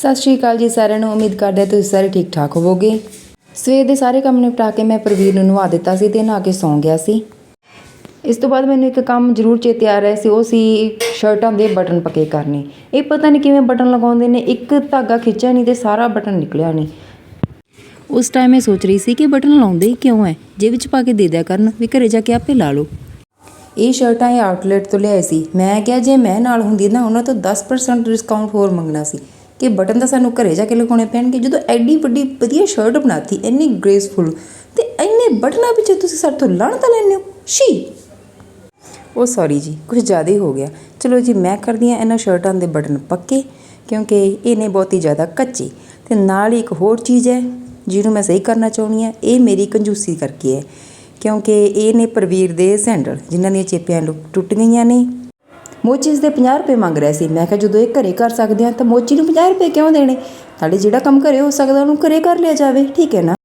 ਸਤਿ ਸ਼੍ਰੀ ਅਕਾਲ ਜੀ ਸਾਰਿਆਂ ਨੂੰ। ਉਮੀਦ ਕਰਦੇ ਹਾਂ ਤੁਸੀਂ ਸਾਰੇ ਠੀਕ ਠਾਕ ਹੋਵੋਗੇ। ਸਵੇਰ ਦੇ ਸਾਰੇ ਕੰਮ ਨਿਪਟਾ ਕੇ ਮੈਂ ਪ੍ਰਵੀਰ ਨੂੰ ਨਵਾ ਦਿੱਤਾ ਸੀ ਤੇ ਨਹਾ ਕੇ ਸੌਂ ਗਿਆ ਸੀ। ਇਸ ਤੋਂ ਬਾਅਦ ਮੈਨੂੰ ਇੱਕ ਕੰਮ ਜ਼ਰੂਰ ਚੇਤੇ ਆ ਰਿਹਾ ਸੀ, ਉਹ ਸੀ ਸ਼ਰਟਾਂ ਦੇ ਬਟਨ ਪੱਕੇ ਕਰਨੇ। ਇਹ ਪਤਾ ਨਹੀਂ ਕਿਵੇਂ ਬਟਨ ਲਗਾਉਂਦੇ ਨੇ, ਇੱਕ ਧਾਗਾ ਖਿੱਚਿਆ ਨਹੀਂ ਤੇ ਸਾਰਾ ਬਟਨ ਨਿਕਲਿਆ ਨਹੀਂ। ਉਸ ਟਾਈਮ ਮੈਂ ਸੋਚ ਰਹੀ ਸੀ ਕਿ ਬਟਨ ਲਾਉਂਦੇ ਹੀ ਕਿਉਂ ਹੈ ਜੇ ਵਿੱਚ ਪਾ ਕੇ ਦੇ ਦਿਆ ਕਰਨ, ਵੀ ਘਰੇ ਜਾ ਕੇ ਆਪੇ ਲਾ ਲਓ। ਇਹ ਸ਼ਰਟਾਂ ਇਹ ਆਊਟਲੈਟ ਤੋਂ ਲਿਆਏ ਸੀ। ਮੈਂ ਕਿਹਾ ਜੇ ਮੈਂ ਨਾਲ ਹੁੰਦੀ ਨਾ, ਉਹਨਾਂ ਤੋਂ 10% ਡਿਸਕਾਊਂਟ ਹੋਰ ਮੰਗਣਾ ਸੀ। ਕਿ ਬਟਨ ਤਾਂ ਸਾਨੂੰ ਘਰੇ ਜਾ ਕੇ ਲਗਾਉਣੇ ਪੈਣਗੇ। ਜਦੋਂ ਐਡੀ ਵੱਡੀ ਵਧੀਆ ਸ਼ਰਟ ਬਣਾਤੀ, ਇੰਨੀ ਗ੍ਰੇਸਫੁਲ ਤੇ ਇੰਨੇ ਬਟਨਾਂ ਵਿੱਚ ਤੁਸੀਂ ਸਾਡੇ ਤੋਂ ਲਾਣ ਤਾਂ ਲੈਂਦੇ ਹੋ? ਸ਼ੀ ਉਹ ਸੌਰੀ ਜੀ ਕੁਝ ਜ਼ਿਆਦਾ ਹੀ ਹੋ ਗਿਆ। ਚਲੋ ਜੀ, ਮੈਂ ਕਰਦੀ ਹਾਂ ਇਹਨਾਂ ਸ਼ਰਟਾਂ ਦੇ ਬਟਨ ਪੱਕੇ, ਕਿਉਂਕਿ ਇਹ ਨੇ ਬਹੁਤ ਹੀ ਜ਼ਿਆਦਾ ਕੱਚੇ। ਤੇ ਨਾਲ ਹੀ ਇੱਕ ਹੋਰ ਚੀਜ਼ ਹੈ, ਜਿਹਨੂੰ ਮੈਂ ਸਹੀ ਕਰਨਾ ਚਾਹੁੰਦੀ ਹਾਂ, ਇਹ ਮੇਰੀ ਕੰਜੂਸੀ ਕਰਕੇ ਹੈ। ਕਿਉਂਕਿ ਇਹ ਨੇ ਪ੍ਰਵੀਰ ਦੇ ਸੈਂਡਲ, ਜਿਨ੍ਹਾਂ ਦੀਆਂ ਚੇਪੀਆਂ ਲੁ- ਟੁੱਟ ਗਈਆਂ ਨੇ। ਮੋਚੀ ਇਸ ਦੇ 50 ਰੁਪਏ ਮੰਗ ਰਿਹਾ ਸੀ। ਮੈਂ ਕਿਹਾ, ਜਦੋਂ ਇਹ ਘਰੇ ਕਰ ਸਕਦੇ ਆ ਤਾਂ ਮੋਚੀ ਨੂੰ 50 ਰੁਪਏ ਕਿਉਂ ਦੇਣੇ? ਨਾਲੇ ਜਿਹੜਾ ਕੰਮ ਘਰੇ ਹੋ ਸਕਦਾ ਉਹਨੂੰ ਘਰੇ ਕਰ ਲਿਆ ਜਾਵੇ। ਠੀਕ ਹੈ ਨਾ?